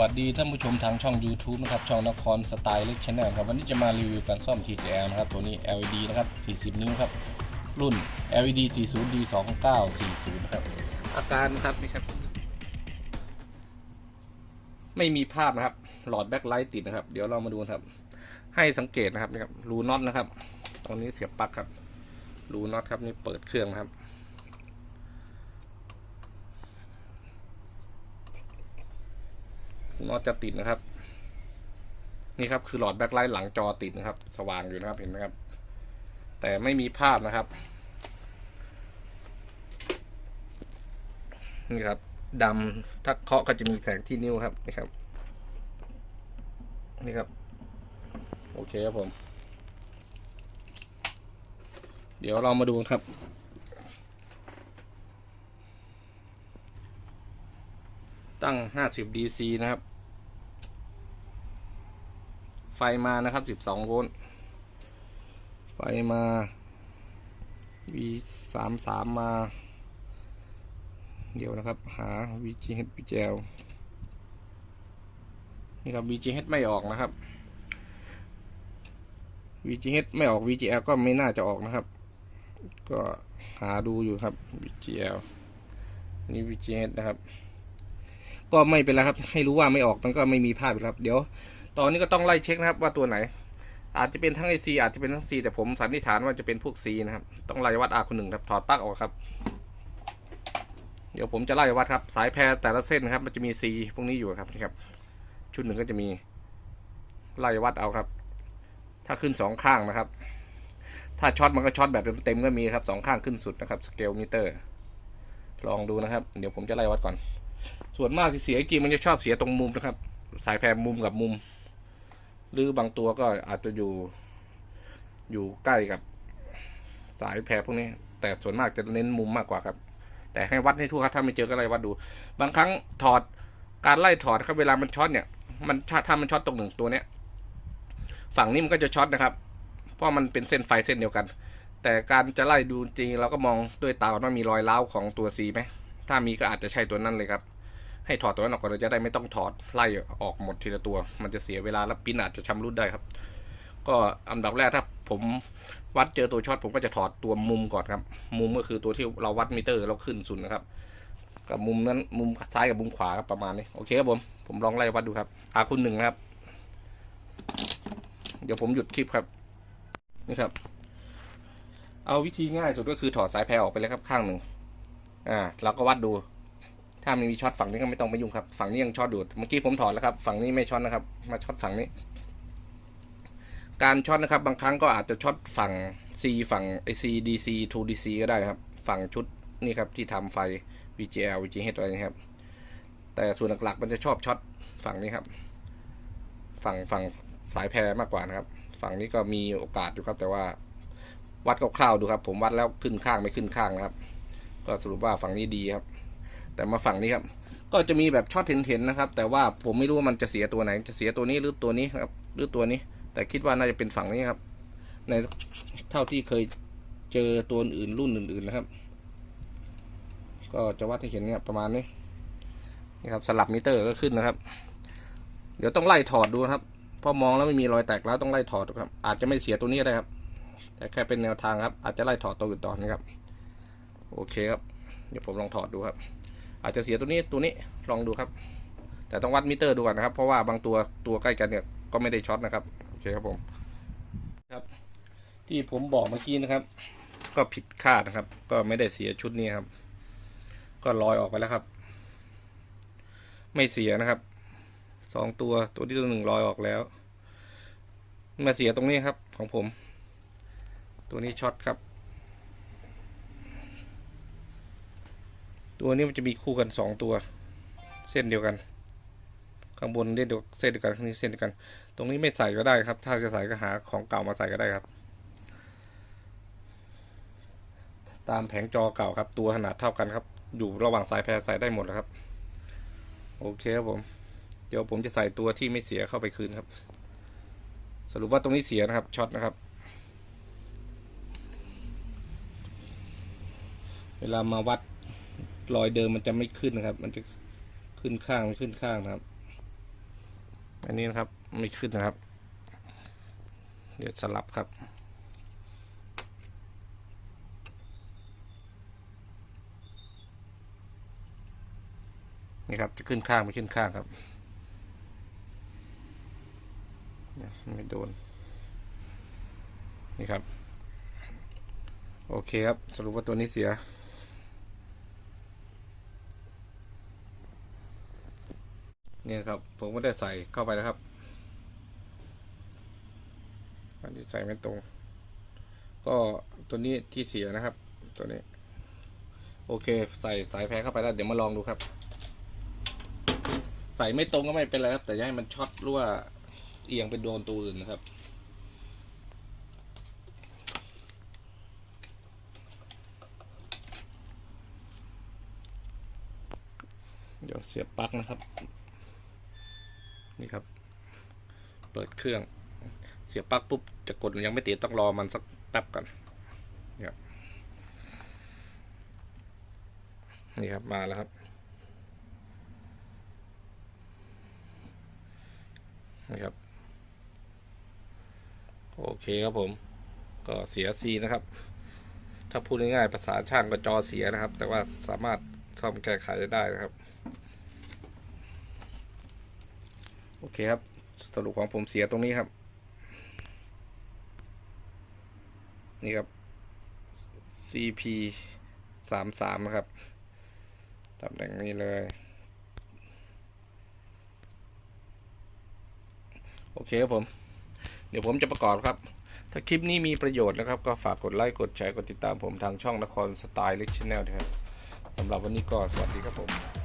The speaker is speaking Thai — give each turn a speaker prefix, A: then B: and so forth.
A: วัสดีท่านผู้ชมทางช่อง YouTube นะครับช่องนครสไตล์เล็กชแนลครับวันนี้จะมารีวิวการซ่อม TCL นะครับตัวนี้ LED นะครับ 40 นิ้วครับ รุ่น LED 40D 2940นะครับอาการนะครับนี่ครับ ไม่มีภาพนะครับ หลอดแบ็คไลท์ติดนะครับ เดี๋ยวเรามาดูนะครับ ให้สังเกตนะครับนี่ครับรูน็อตนะครับ ตรงนี้เสียบปลั๊กครับรูน็อตครับนี่เปิดเครื่องนะครับ น็อตจะติดนะครับ นี่ครับคือหลอดแบ็คไลท์หลังจอติดนะครับ สว่างอยู่นะครับเห็นไหมครับ แต่ไม่มีภาพนะครับ นี่ครับดำถ้าเคาะก็จะมีแสงที่นิ้วครับนี่ครับ นี่ครับ โอเคครับผม เดี๋ยวเรามาดูครับ ตั้ง 50 DC นะครับ ไฟมานะครับ 12 โวลต์ ไฟมา V 3 3 มา เดี๋ยวนะครับ หา VGH VGL นี่ครับ VGH ไม่ออกนะครับ VGH ไม่ออก VGL ก็ไม่น่าจะออกนะครับ ก็หาดูอยู่ครับ VGL นี่ VGH นะครับ ก็ไม่เป็นไรครับ ให้รู้ว่าไม่ออกมันก็ไม่มีภาพครับ เดี๋ยว ตอนนี้ก็ต้องไล่เช็คนะครับว่าตัวไหน อาจจะเป็นทั้ง AC อาจจะเป็นทั้ง C แต่ผมสันนิษฐานว่าจะเป็นพวก C นะครับ ต้องไล่วัด R คนหนึ่งครับถอดปลั๊กออกครับ เดี๋ยวผมจะไล่วัดครับ สายแพรแต่ละเส้นครับ มันจะมี C พวกนี้อยู่ครับนี่ครับ ชุดหนึ่งก็จะมีไล่วัดเอาครับ ถ้าขึ้นสองข้างนะครับ ถ้าช็อตมันก็ช็อตแบบเต็มๆก็มีครับสองข้างขึ้นสุดนะครับสเกลมิเตอร์ ลองดูนะครับ เดี๋ยวผมจะไล่วัดก่อน ส่วนมากที่เสียจริงมันจะชอบเสียตรงมุมนะครับ สายแพรมุมกับมุม หรือบางตัวก็อาจจะอยู่ อยู่ใกล้กับสายแพรพวกนี้ แต่ส่วนมากจะเน้นมุมมากกว่าครับ แต่ให้วัดให้ทั่วครับถ้าไม่เจอก็ไล่วัดดู บางครั้งถอดการไล่ถอดครับเวลามันช็อตเนี่ย มันถ้ามันช็อตตรงหนึ่งตัวเนี้ยฝั่งนี้มันก็จะช็อตนะครับ เพราะมันเป็นเส้นไฟเส้นเดียวกัน แต่การจะไล่ดูจริงเราก็มองด้วยตาว่ามีรอยร้าของตัวซีไหมถ้ามีก็อาจจะใช่ตัวนั้นเลยครับ ให้ถอดตัวนั้นออกก่อนเราจะได้ไม่ต้องถอดไล่ออกหมดทีละตัว มันจะเสียเวลาแล้วปิ้นอาจจะชำรุดได้ครับ ก็อันดับแรกถ้าผมวัดเจอตัวช็อตผมก็จะถอดตัวมุมก่อนครับ มุมก็คือตัวที่เราวัดมิเตอร์เราขึ้นสุดนะครับ กับมุมนั้นมุมซ้ายกับมุมขวาครับประมาณนี้โอเคครับผมผมลองไล่วัดดูครับอาคุณหนึ่งครับ เดี๋ยวผมหยุดคลิปครับนี่ครับ เอาวิธีง่ายสุดก็คือถอดสายแพรออกไปเลยครับข้างหนึ่งอ่าเราก็วัดดู ถ้ามันมีช็อตฝั่งนี้ก็ไม่ต้องไปยุ่งครับ ฝั่งนี้ยังช็อตดูด เมื่อกี้ผมถอดแล้วครับ ฝั่งนี้ไม่ช็อตนะครับ มาช็อตฝั่งนี้ การช็อตนะครับ บางครั้งก็อาจจะช็อตฝั่ง C ฝั่ง AC DC 2 DC ก็ได้ครับ ฝั่งชุดนี่ครับที่ทำไฟ VGL VGH อะไรนะครับ แต่ส่วนหลักๆมันจะชอบช็อตฝั่งนี้ครับ ฝั่งฝั่งสายแพรมากกว่านะครับ ฝั่งนี้ก็มีโอกาสอยู่ครับ แต่ว่าวัดคร่าวๆดูครับ ผมวัดแล้วขึ้นข้างไม่ขึ้นข้างนะครับ ก็สรุปว่าฝั่งนี้ดีครับ แต่มาฝั่งนี้ครับ ก็จะมีแบบช็อตเห็นๆนะครับ แต่ว่าผมไม่รู้ว่ามันจะเสียตัวไหน จะเสียตัวนี้หรือตัวนี้ครับ หรือตัวนี้ แต่คิดว่าน่าจะเป็นฝั่งนี้ครับ ในเท่าที่เคยเจอตัวอื่นรุ่นอื่นๆนะครับ ก็จะวัดให้เห็นเนี่ยประมาณนี้นี่ครับสลับมิเตอร์ก็ขึ้นนะครับ เดี๋ยวต้องไล่ถอดดูครับพอมองแล้วไม่มีรอยแตกแล้วต้องไล่ถอดครับ อาจจะไม่เสียตัวนี้ก็ได้ครับ แต่แค่เป็นแนวทางครับ อาจจะไล่ถอดตัวอื่นต่อนะครับ โอเคครับ เดี๋ยวผมลองถอดดูครับ อาจจะเสียตัวนี้ตัวนี้ลองดูครับ แต่ต้องวัดมิเตอร์ดูก่อนนะครับ เพราะว่าบางตัวตัวใกล้กันเนี่ยก็ไม่ได้ช็อตนะครับโอเคครับผมครับ ที่ผมบอกเมื่อกี้นะครับ ก็ผิดคาดนะครับ ก็ไม่ได้เสียชุดนี้ครับ ก็ลอยออกไปแล้วครับ ไม่เสียนะครับสองตัวตัวที่ตัวหนึ่งลอยออกแล้ว มาเสียตรงนี้ครับของผม ตัวนี้ช็อตครับ ตัวนี้มันจะมีคู่กันสองตัว เส้นเดียวกัน ข้างบนเส้นเดียวเส้นเดียวกันข้างนี้เส้นเดียวกัน ตรงนี้ไม่ใส่ก็ได้ครับ ถ้าจะใส่ก็หาของเก่ามาใส่ก็ได้ครับ ตามแผงจอเก่าครับ ตัวขนาดเท่ากันครับ อยู่ระหว่างสายแพรใส่ได้หมดแล้วครับ โอเคครับผม เดี๋ยวผมจะใส่ตัวที่ไม่เสียเข้าไปคืนครับ สรุปว่าตรงนี้เสียนะครับช็อตนะครับเวลามาวัด รอยเดิมมันจะไม่ขึ้นนะครับ มันจะขึ้นข้างไม่ขึ้นข้างนะครับ อันนี้นะครับไม่ขึ้นนะครับ เดี๋ยวสลับครับนี่ครับจะขึ้นข้างไม่ขึ้นข้างครับนี่ไม่โดน นี่ครับ โอเคครับ สรุปว่าตัวนี้เสีย เนี่ยครับ ผมก็ได้ใส่เข้าไปแล้วครับอันนี้ใส่ไม่ตรง ก็ตัวนี้ที่เสียนะครับ ตัวนี้ โอเค ใส่สายแพ้เข้าไปแล้วเดี๋ยวมาลองดูครับ ใส่ไม่ตรงก็ไม่เป็นไรครับ แต่อย่าให้มันช็อตหรือว่าเอียงไปโดนตัวอื่นนะครับเดี๋ยวเสียบปลั๊กนะครับ นี่ครับ เปิดเครื่อง เสียบปลั๊กปุ๊บจะกดยังไม่ติดต้องรอมันสักแป๊บก่อนนี่ครับนี่ครับมาแล้วครับนี่ครับโอเคครับผม ก็เสียซีนะครับ ถ้าพูดง่ายๆภาษาช่างก็จอเสียนะครับ แต่ว่าสามารถซ่อมแก้ไขได้นะครับ โอเคครับ สรุปของผมเสียตรงนี้ครับ นี่ครับ CP สามสามครับตำแหน่งนี้เลย โอเคครับผม เดี๋ยวผมจะประกอบครับ ถ้าคลิปนี้มีประโยชน์นะครับ ก็ฝากกดไลค์ กดแชร์ กดติดตามผมทางช่องนครสไตล์ลิชแนลนะครับสำหรับวันนี้ก็สวัสดีครับผม